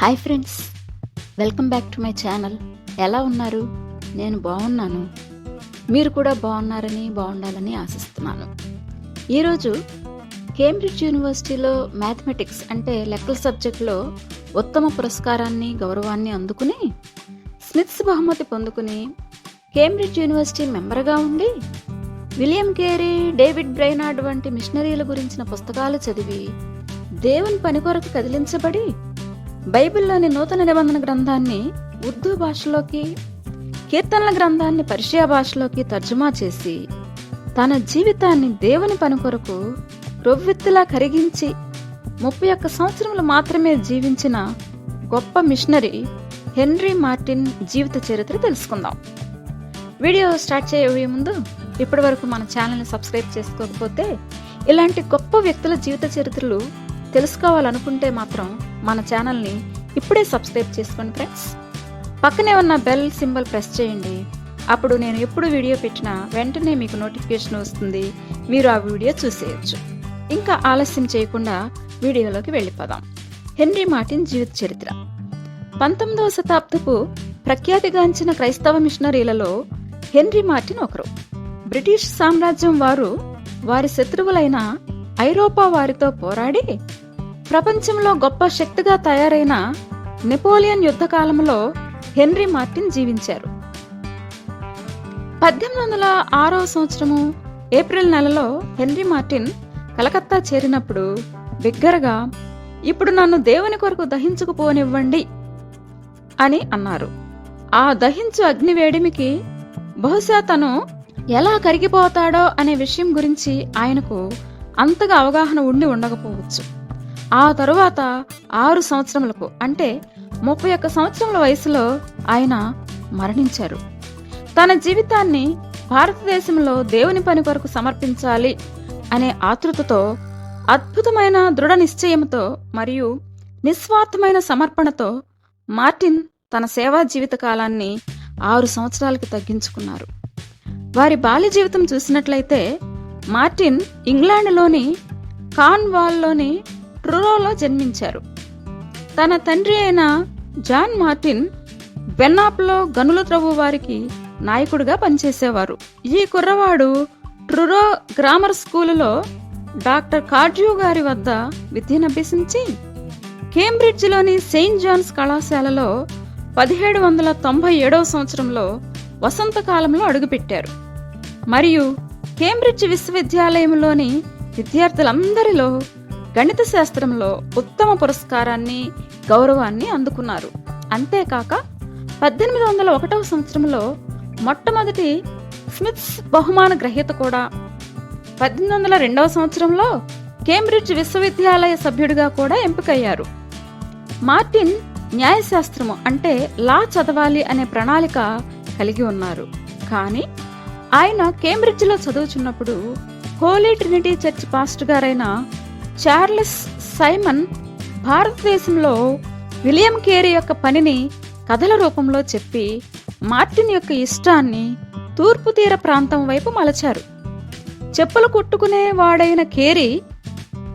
Hi friends. Welcome back to my channel. ఎలా ఉన్నారు? నేను బాగున్నాను. మీరు కూడా బాగున్నారని బాగుండాలని ఆశిస్తున్నాను. ఈరోజు కేంబ్రిడ్జ్ యూనివర్సిటీలో మ్యాథమెటిక్స్ అంటే లెక్కల సబ్జెక్టులో ఉత్తమ పురస్కారాన్ని గౌరవాన్ని అందుకుని స్మిత్స్ బహుమతి పొందుకుని కేంబ్రిడ్జ్ యూనివర్సిటీ మెంబర్గా ఉండి విలియం కేరీ డేవిడ్ బ్రైనార్డ్ వంటి మిషనరీల గురించిన పుస్తకాలు చదివి దేవుని పని కొరకు కదిలించబడి బైబిల్లోని నూతన నిబంధన గ్రంథాన్ని ఉర్దూ భాషలోకి కీర్తనల గ్రంథాన్ని పర్షియా భాషలోకి తర్జుమా చేసి తన జీవితాన్ని దేవుని పని కొరకు రొవ్వెత్తులా కరిగించి ముప్పై ఒక్క సంవత్సరములు మాత్రమే జీవించిన గొప్ప మిషనరీ హెన్రీ మార్టిన్ జీవిత చరిత్ర తెలుసుకుందాం. వీడియో స్టార్ట్ చేయబోయే ముందు ఇప్పటి వరకు మన ఛానల్ని సబ్స్క్రైబ్ చేసుకోకపోతే ఇలాంటి గొప్ప వ్యక్తుల జీవిత చరిత్రలు తెలుసుకోవాలనుకుంటే మాత్రం మన ఛానల్ని ఇప్పుడే సబ్స్క్రైబ్ చేసుకోండి ఫ్రెండ్స్. పక్కనే ఉన్న బెల్ సింబల్ ప్రెస్ చేయండి. అప్పుడు నేను ఎప్పుడు వీడియో పెట్టినా వెంటనే మీకు నోటిఫికేషన్ వస్తుంది. మీరు ఆ వీడియో చూసేయచ్చు. ఇంకా ఆలస్యం చేయకుండా వీడియోలోకి వెళ్ళిపోదాం. హెన్రీ మార్టిన్ జీవిత చరిత్ర. పంతొమ్మిదవ శతాబ్దపు ప్రఖ్యాతిగాంచిన క్రైస్తవ మిషనరీలలో హెన్రీ మార్టిన్ ఒకరు. బ్రిటిష్ సామ్రాజ్యం వారు వారి శత్రువులైన ఐరోపా వారితో పోరాడి ప్రపంచంలో గొప్ప శక్తిగా తయారైన నెపోలియన్ యుద్ధ కాలంలో హెన్రీ మార్టిన్ జీవించారు. పద్దెనిమిది వందల ఆరవ సంవత్సరము ఏప్రిల్ నెలలో హెన్రీ మార్టిన్ కలకత్తా చేరినప్పుడు బిగ్గరగా ఇప్పుడు నన్ను దేవుని కొరకు దహించుకుపోనివ్వండి అని అన్నారు. ఆ దహించు అగ్ని వేడిమికి బహుశా తను ఎలా కరిగిపోతాడో అనే విషయం గురించి ఆయనకు అంతగా అవగాహన ఉండి ఉండకపోవచ్చు. ఆ తరువాత ఆరు సంవత్సరములకు అంటే ముప్పై ఒక్క సంవత్సరముల వయసులో ఆయన మరణించారు. తన జీవితాన్ని భారతదేశంలో దేవుని పని కొరకు సమర్పించాలి అనే ఆతృతతో అద్భుతమైన దృఢ నిశ్చయంతో మరియు నిస్వార్థమైన సమర్పణతో మార్టిన్ తన సేవా జీవిత కాలాన్ని ఆరు సంవత్సరాలకు తగ్గించుకున్నారు. వారి బాల్య జీవితం చూసినట్లయితే మార్టిన్ ఇంగ్లాండ్లోని కాన్వాల్లోని ట్రురోలో జన్మించారు. తన తండ్రి అయిన జాన్ మార్టిన్ బెన్నాప్లో గనుల త్రవ్వు వారికి నాయకుడిగా పనిచేసేవారు. ఈ కుర్రవాడు ట్రురో గ్రామర్ స్కూలులో డాక్టర్ కార్డ్యూ గారి వద్ద విద్యనభ్యసించి కేంబ్రిడ్జ్లోని సెయింట్ జాన్స్ కళాశాలలో పదిహేడు వందల తొంభై ఏడవ సంవత్సరంలో వసంతకాలంలో అడుగుపెట్టారు. మరియు కేంబ్రిడ్జ్ విశ్వవిద్యాలయంలోని విద్యార్థులందరిలో గణిత శాస్త్రంలో ఉత్తమ పురస్కారాన్ని గౌరవాన్ని అందుకున్నారు. అంతేకాక పద్దెనిమిది వందల ఒకటవ సంవత్సరంలో మొట్టమొదటి స్మిత్స్ బహుమాన గ్రహీత కూడా. పద్దెనిమిది వందల రెండవ సంవత్సరంలో కేంబ్రిడ్జ్ విశ్వవిద్యాలయ సభ్యుడిగా కూడా ఎంపికయ్యారు. మార్టిన్ న్యాయశాస్త్రము అంటే లా చదవాలి అనే ప్రణాళిక కలిగి ఉన్నారు. కానీ ఆయన కేంబ్రిడ్జ్లో చదువుచున్నప్పుడు హోలీ ట్రినిటీ చర్చ్ పాస్టర్ గారైన చార్లెస్ సైమన్ భారతదేశంలో విలియం కేరీ యొక్క పనిని కథల రూపంలో చెప్పి మార్టిన్ యొక్క ఇష్టాన్ని తూర్పు తీర ప్రాంతం వైపు మలచారు. చెప్పులు కుట్టుకునే వాడైన కేరీ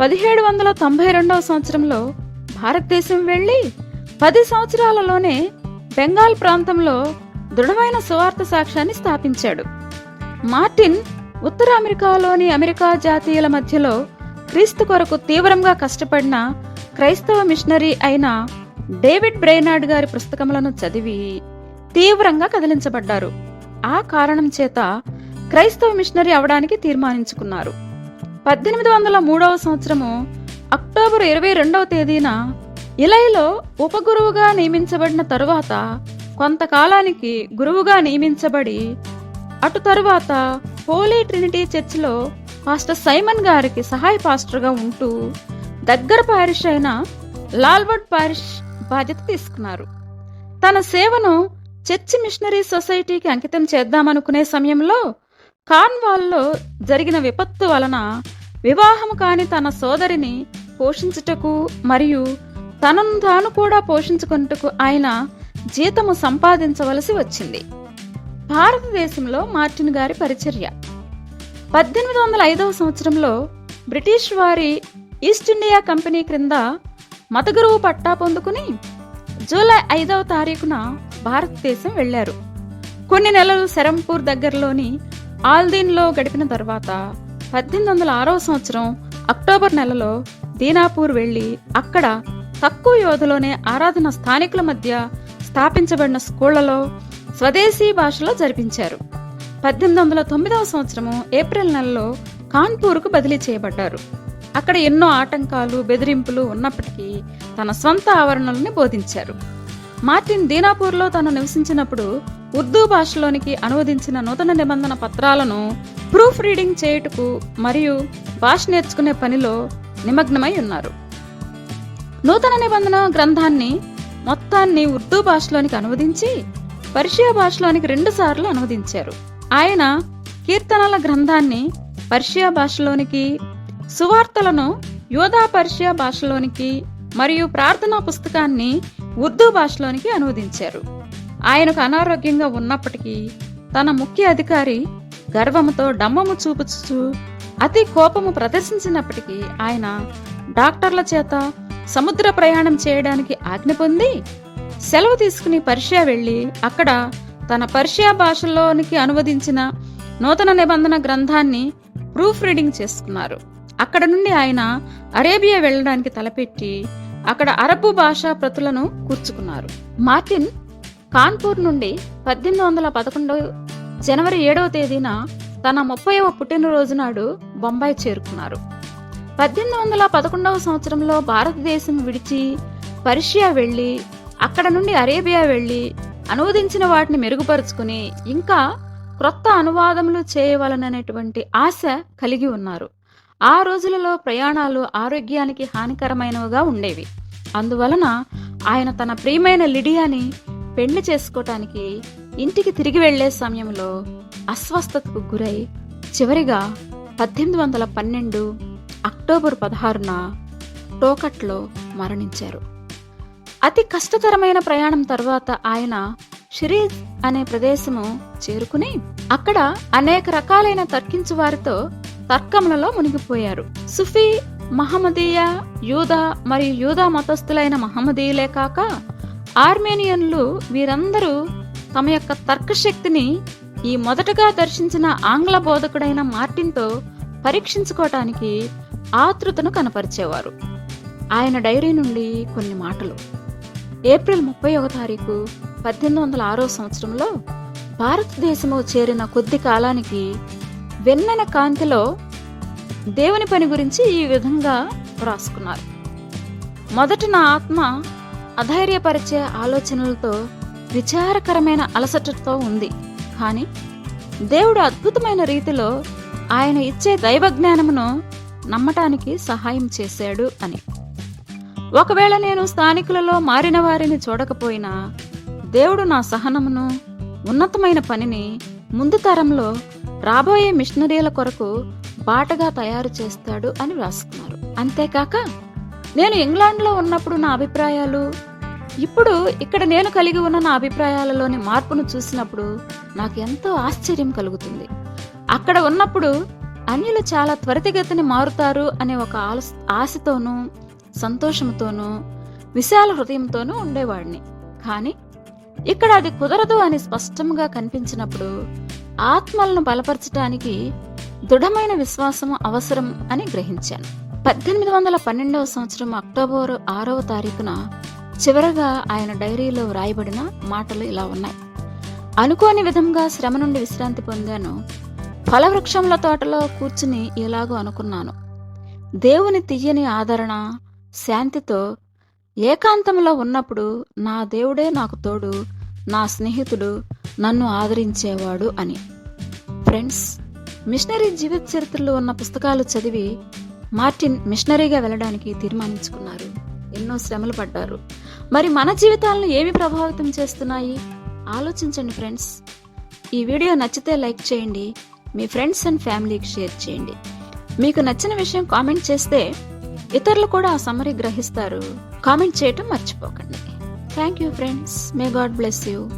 పదిహేడు వందల తొంభై రెండవ సంవత్సరంలో భారతదేశం వెళ్ళి పది సంవత్సరాలలోనే బెంగాల్ ప్రాంతంలో దృఢమైన సువార్త సాక్ష్యాన్ని స్థాపించాడు. మార్టిన్ ఉత్తర అమెరికాలోని అమెరికా జాతీయుల మధ్యలో క్రీస్తు కొరకు తీవ్రంగా కష్టపడిన క్రైస్తవ మిషనరీ అయిన డేవిడ్ బ్రెయినార్డ్ గారి పుస్తకములను చదివి తీవ్రంగా కదిలించబడ్డారు. ఆ కారణం చేత క్రైస్తవ మిషనరీ అవడానికి తీర్మానించుకున్నారు. పద్దెనిమిది వందల మూడవ సంవత్సరము అక్టోబర్ ఇరవై రెండవ తేదీన ఇలైలో ఉపగురువుగా నియమించబడిన తరువాత కొంతకాలానికి గురువుగా నియమించబడి అటు తరువాత హోలీ ట్రినిటీ చర్చిలో పాస్టర్ సైమన్ గారికి సహాయ పాస్టర్గా ఉంటూ దగ్గర పారిష్ అయిన లాల్వర్డ్ పారిష్ బాధ్యత తీసుకున్నారు. తన సేవను చర్చి మిషనరీ సొసైటీకి అంకితం చేద్దామనుకునే సమయంలో కార్న్వాల్లో జరిగిన విపత్తు వలన వివాహం కాని తన సోదరిని పోషించుటకు మరియు తనను తాను కూడా పోషించుకున్నట్టుకు ఆయన జీతము సంపాదించవలసి వచ్చింది. భారతదేశంలో మార్టిన్ గారి పరిచర్య. పద్దెనిమిది వందల ఐదవ సంవత్సరంలో బ్రిటిష్ వారి ఈస్ట్ ఇండియా కంపెనీ క్రింద మతగురువు పట్టా పొందుకుని జూలై ఐదవ తారీఖున భారతదేశం వెళ్ళారు కొన్ని నెలలు శరంపూర్ దగ్గరలోని ఆల్దీన్లో గడిపిన తర్వాత పద్దెనిమిది వందల ఆరవ సంవత్సరం అక్టోబర్ నెలలో దీనాపూర్ వెళ్ళి అక్కడ తక్కువ యోధలోనే ఆరాధన స్థానికుల మధ్య స్థాపించబడిన స్కూళ్ళలో స్వదేశీ భాషలో జరిపించారు. పద్దెనిమిది వందల తొమ్మిదవ సంవత్సరము ఏప్రిల్ నెలలో కాన్పూర్కు బదిలీ చేయబడ్డారు. అక్కడ ఎన్నో ఆటంకాలు బెదిరింపులు ఉన్నప్పటికీ తన స్వంత ఆవరణల్ని బోధించారు. మార్టిన్ దీనాపూర్లో తాను నివసించినప్పుడు ఉర్దూ భాషలోనికి అనువదించిన నూతన నిబంధన పత్రాలను ప్రూఫ్ రీడింగ్ చేయుటకు మరియు భాష నేర్చుకునే పనిలో నిమగ్నమై ఉన్నారు. నూతన నిబంధన గ్రంథాన్ని మొత్తాన్ని ఉర్దూ భాషలోనికి అనువదించి పర్షియా భాషలోనికి రెండుసార్లు అనువదించారు. ఆయన కీర్తనల గ్రంథాన్ని పర్షియా భాషలోనికి సువార్తలను యోధా పర్షియా భాషలోనికి మరియు ప్రార్థనా పుస్తకాన్ని ఉర్దూ భాషలోనికి అనువదించారు. ఆయనకు అనారోగ్యంగా ఉన్నప్పటికీ తన ముఖ్య అధికారి గర్వముతో డమ్మము చూపుచు అతి కోపము ప్రదర్శించినప్పటికీ ఆయన డాక్టర్ల చేత సముద్ర ప్రయాణం చేయడానికి ఆజ్ఞ పొంది సెలవు తీసుకుని పర్షియా వెళ్ళి అక్కడ తన పర్షియా భాషలోనికి అనువదించిన నూతన నిబంధన గ్రంథాన్ని ప్రూఫ్ రీడింగ్ చేసుకున్నారు. అక్కడ నుండి ఆయన అరేబియా వెళ్ళడానికి తలపెట్టి అక్కడ అరబు భాషా ప్రతులను కూర్చుకున్నారు. మార్టిన్ కాన్పూర్ నుండి పద్దెనిమిది వందల పదకొండు జనవరి ఏడవ తేదీన తన ముప్పైవ పుట్టినరోజు నాడు బొంబాయి చేరుకున్నారు. పద్దెనిమిది వందల పదకొండవ సంవత్సరంలో భారతదేశం విడిచి పర్షియా వెళ్ళి అక్కడ నుండి అరేబియా వెళ్ళి అనువదించిన వాటిని మెరుగుపరుచుకుని ఇంకా క్రొత్త అనువాదములు చేయవలననేటువంటి ఆశ కలిగి ఉన్నారు. ఆ రోజులలో ప్రయాణాలు ఆరోగ్యానికి హానికరమైనవిగా ఉండేవి. అందువలన ఆయన తన ప్రియమైన లిడియాని పెళ్ళి చేసుకోవటానికి ఇంటికి తిరిగి వెళ్ళే సమయంలో అస్వస్థతకు గురై చివరిగా పద్దెనిమిది వందల పన్నెండు అక్టోబర్ పదహారున టోకట్లో మరణించారు. అతి కష్టతరమైన ప్రయాణం తర్వాత ఆయన షిరీజ్ అనే ప్రదేశము చేరుకుని అక్కడ అనేక రకాలైన తర్కించు వారితో తర్కములలో మునిగిపోయారు. సుఫీ మహమ్మదీయ యూదా మరియు యూదా మతస్థులైన మహమ్మదీయులే కాక ఆర్మేనియన్లు వీరందరూ తమ యొక్క తర్కశక్తిని ఈ మొదటగా దర్శించిన ఆంగ్ల బోధకుడైన మార్టిన్తో పరీక్షించుకోవటానికి ఆతృతను కనపరిచేవారు. ఆయన డైరీ నుండి కొన్ని మాటలు. ఏప్రిల్ ముప్పై ఒక తారీఖు పద్దెనిమిది వందల ఆరో సంవత్సరంలో భారతదేశము చేరిన కొద్ది కాలానికి వెన్నెన కాంతిలో దేవుని పని గురించి ఈ విధంగా వ్రాసుకున్నారు. మొదట నా ఆత్మ అధైర్యపరిచే ఆలోచనలతో విచారకరమైన అలసటతో ఉంది. కానీ దేవుడు అద్భుతమైన రీతిలో ఆయన ఇచ్చే దైవ జ్ఞానమును నమ్మటానికి సహాయం చేశాడు అని. ఒకవేళ నేను స్థానికులలో మారిన వారిని చూడకపోయినా దేవుడు నా సహనమును ఉన్నతమైన పనిని ముందు తరంలో రాబోయే మిషనరీల కొరకు బాటగా తయారు చేస్తాడు అని వ్రాసుకున్నారు. అంతేకాక నేను ఇంగ్లాండ్లో ఉన్నప్పుడు నా అభిప్రాయాలు ఇప్పుడు ఇక్కడ నేను కలిగి ఉన్న నా అభిప్రాయాలలోని మార్పును చూసినప్పుడు నాకు ఎంతో ఆశ్చర్యం కలుగుతుంది. అక్కడ ఉన్నప్పుడు అన్యులు చాలా త్వరితగతిని మారుతారు అనే ఒక ఆశతోనూ సంతోషంతోనూ విశాల హృదయంతోనూ ఉండేవాడిని. కానీ ఇక్కడ అది కుదరదు అని స్పష్టంగా కనిపించినప్పుడు ఆత్మలను బలపరచటానికి దృఢమైన విశ్వాసం అవసరం అని గ్రహించాను. పద్దెనిమిది వందల పన్నెండవ సంవత్సరం అక్టోబర్ ఆరవ తారీఖున చివరగా ఆయన డైరీలో వ్రాయబడిన మాటలు ఇలా ఉన్నాయి. అనుకోని విధంగా శ్రమ నుండి విశ్రాంతి పొందాను. ఫలవృక్షముల తోటలో కూర్చుని ఇలాగూ అనుకున్నాను. దేవుని తీయని ఆదరణ శాంతితో ఏకాంతంలో ఉన్నప్పుడు నా దేవుడే నాకు తోడు నా స్నేహితుడు నన్ను ఆదరించేవాడు అని. ఫ్రెండ్స్ మిషనరీ జీవిత చరిత్రలో ఉన్న పుస్తకాలు చదివి మార్టిన్ మిషనరీగా వెళ్ళడానికి తీర్మానించుకున్నారు. ఎన్నో శ్రమలు పడ్డారు. మరి మన జీవితాలను ఏమి ప్రభావితం చేస్తున్నాయి? ఆలోచించండి ఫ్రెండ్స్. ఈ వీడియో నచ్చితే లైక్ చేయండి. మీ ఫ్రెండ్స్ అండ్ ఫ్యామిలీకి షేర్ చేయండి. మీకు నచ్చిన విషయం కామెంట్ చేస్తే ఇతరులు కూడా ఆ సమ్మరీ గ్రహిస్తారు. కామెంట్ చేయటం మర్చిపోకండి. Thank you friends may God bless you